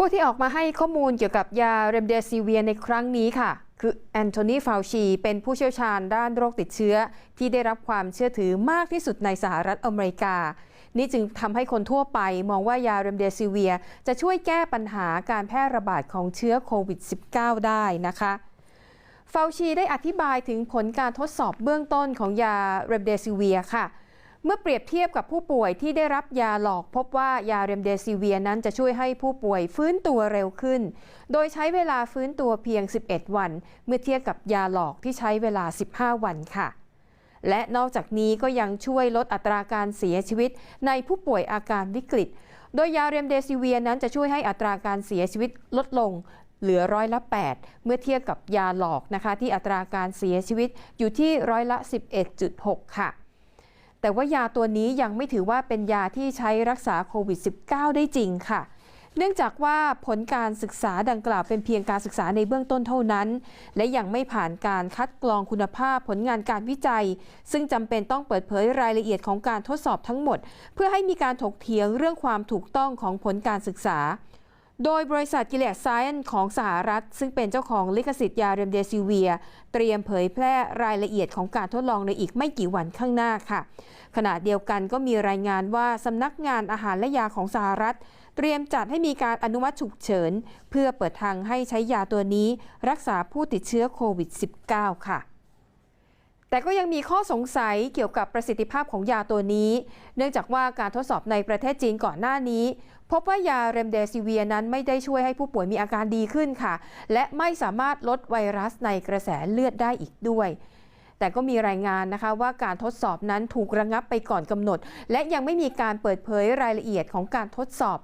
ผู้ที่ออกมาให้ข้อมูลเกี่ยวกับยาเรมเดซิเวียในครั้งนี้ค่ะ คือแอนโทนีฟาวชี เป็นผู้เชี่ยวชาญด้านโรคติดเชื้อ ที่ได้รับความเชื่อถือมากที่สุดในสหรัฐอเมริกา นี่จึงทำให้คนทั่วไปมองว่ายาเรมเดซิเวีย จะช่วยแก้ปัญหาการแพร่ระบาดของเชื้อโควิด -19 ได้นะคะฟาวชีได้อธิบายถึงผลการทดสอบเบื้องต้นของยาเรมเดซิเวียค่ะ เมื่อเปรียบเทียบกับผู้ป่วยที่ได้รับยาหลอกพบว่ายาเรมเดซิเวียนั้นจะช่วยให้ผู้ป่วยฟื้นตัวเร็วขึ้น โดยใช้เวลาฟื้นตัวเพียง 11 วัน เมื่อเทียบกับยาหลอกที่ใช้เวลา 15 วันค่ะ และนอกจากนี้ก็ยังช่วยลดอัตราการเสียชีวิตในผู้ป่วยอาการวิกฤต โดยยาเรมเดซิเวียนั้นจะช่วยให้อัตราการเสียชีวิตลดลงเหลือร้อยละ 8 เมื่อเทียบกับยาหลอกนะคะ ที่อัตราการเสียชีวิตอยู่ที่ร้อยละ 11.6 ค่ะ แต่ว่ายาตัวนี้ยังไม่ถือว่าเป็นยาที่ใช้รักษาโควิด -19 ได้จริงค่ะ เนื่องจากว่าผลการศึกษาดังกล่าวเป็นเพียงการศึกษาในเบื้องต้นเท่านั้น และยังไม่ผ่านการคัดกรองคุณภาพผลงานการวิจัย ซึ่งจำเป็นต้องเปิดเผยรายละเอียดของการทดสอบทั้งหมด เพื่อให้มีการถกเถียงเรื่องความถูกต้องของผลการศึกษา โดยบริษัทกิเลสไซเอนของสหรัฐ ซึ่งเป็นเจ้าของลิขสิทธิ์ยาเรมเดซิเวีย เตรียมเผยแพร่รายละเอียดของการทดลองในอีกไม่กี่วันข้างหน้าค่ะ ขณะเดียวกันก็มีรายงานว่าสำนักงานอาหารและยาของสหรัฐ เตรียมจัดให้มีการอนุมัติฉุกเฉิน เพื่อเปิดทางให้ใช้ยาตัวนี้ รักษาผู้ติดเชื้อโควิด -19 ค่ะ แต่ก็ยังมีข้อสงสัยเกี่ยวกับประสิทธิภาพของยาตัวนี้ เนื่องจากว่าการทดสอบในประเทศจีนก่อนหน้านี้ พบว่ายาเรมเดซิเวียนั้นไม่ได้ช่วยให้ผู้ป่วยมีอาการดีขึ้นค่ะ และไม่สามารถลดไวรัสในกระแสเลือดได้อีกด้วย แต่ก็มีรายงานนะคะว่าการทดสอบนั้นถูกระงับไปก่อนกำหนด และยังไม่มีการเปิดเผยรายละเอียดของการทดสอบ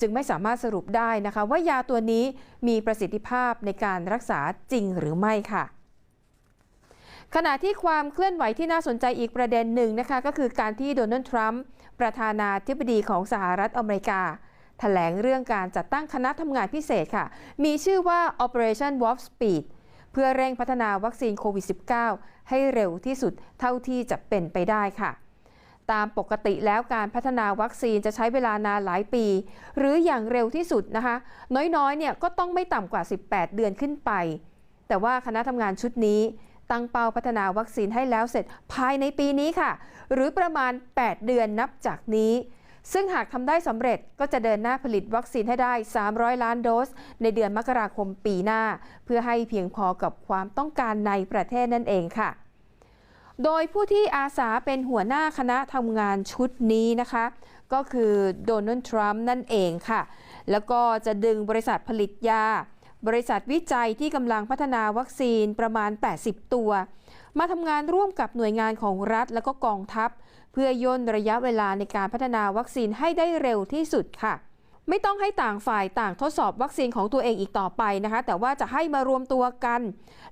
จึงไม่สามารถสรุปได้นะคะ ว่ายาตัวนี้มีประสิทธิภาพในการรักษาจริงหรือไม่ค่ะ ขณะที่ความเคลื่อนไหวที่น่าสนใจอีกประเด็นหนึ่งนะคะก็คือการที่โดนัลด์ทรัมป์ประธานาธิบดีของสหรัฐอเมริกาแถลงเรื่องการจัดตั้งคณะทำงานพิเศษค่ะ มีชื่อว่า Operation Warp Speed เพื่อเร่งพัฒนาวัคซีนโควิด -19 ให้เร็วที่สุดเท่าที่จะเป็นไปได้ค่ะ ตามปกติแล้วการพัฒนาวัคซีนจะใช้เวลานานหลายปี หรืออย่างเร็วที่สุดนะคะ น้อยๆเนี่ยก็ต้องไม่ต่ำกว่า 18 เดือนขึ้นไป แต่ว่าคณะทำงานชุดนี้ ตั้งเป้าพัฒนาวัคซีนให้แล้วเสร็จภายในปีนี้ค่ะ หรือประมาณ 8 เดือนนับจากนี้ ซึ่งหากทำได้สำเร็จก็จะเดินหน้าผลิตวัคซีนให้ได้ 300 ล้านโดส ในเดือนมกราคมปีหน้า เพื่อให้เพียงพอกับความต้องการในประเทศนั่นเองค่ะโดยผู้ที่อาสาเป็นหัวหน้าคณะทำงานชุดนี้นะคะ ก็คือโดนัลด์ทรัมป์นั่นเองค่ะ แล้วก็จะดึงบริษัทผลิตยา บริษัทวิจัยที่กำลังพัฒนาวัคซีนประมาณ 80 ตัว มาทำงานร่วมกับหน่วยงานของรัฐและก็กองทัพ เพื่อย่นระยะเวลาในการพัฒนาวัคซีนให้ได้เร็วที่สุดค่ะ ไม่ต้องให้ต่างฝ่ายต่างทดสอบวัคซีนของตัวเองอีกต่อไปนะคะ แต่ว่าจะให้มารวมตัวกัน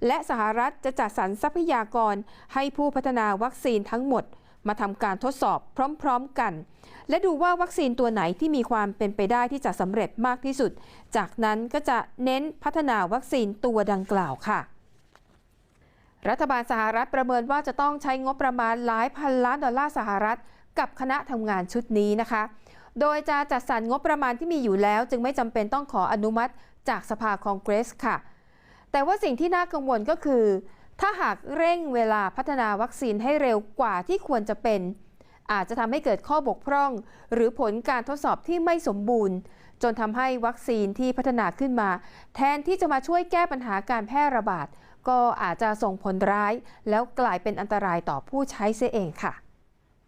และสหรัฐจะจัดสรรทรัพยากรให้ผู้พัฒนาวัคซีนทั้งหมด มาทำการทดสอบพร้อมๆกัน และดูว่าวัคซีนตัวไหนที่มีความเป็นไปได้ที่จะสำเร็จมากที่สุด จากนั้นก็จะเน้นพัฒนาวัคซีนตัวดังกล่าวค่ะรัฐบาลสหรัฐประเมินว่าจะต้องใช้งบประมาณหลายพันล้านดอลลาร์สหรัฐ กับคณะทำงานชุดนี้นะคะ โดยจะจัดสรรงบประมาณที่มีอยู่แล้ว จึงไม่จำเป็นต้องขออนุมัติจากสภาคองเกรสค่ะ แต่ว่าสิ่งที่น่ากังวลก็คือ ถ้าหากเร่งเวลาพัฒนาวัคซีนให้เร็วกว่าที่ควรจะเป็น อาจจะทำให้เกิดข้อบกพร่อง หรือผลการทดสอบที่ไม่สมบูรณ์ จนทำให้วัคซีนที่พัฒนาขึ้นมา แทนที่จะมาช่วยแก้ปัญหาการแพร่ระบาด ก็อาจจะส่งผลร้าย แล้วกลายเป็นอันตรายต่อผู้ใช้เสียเองค่ะ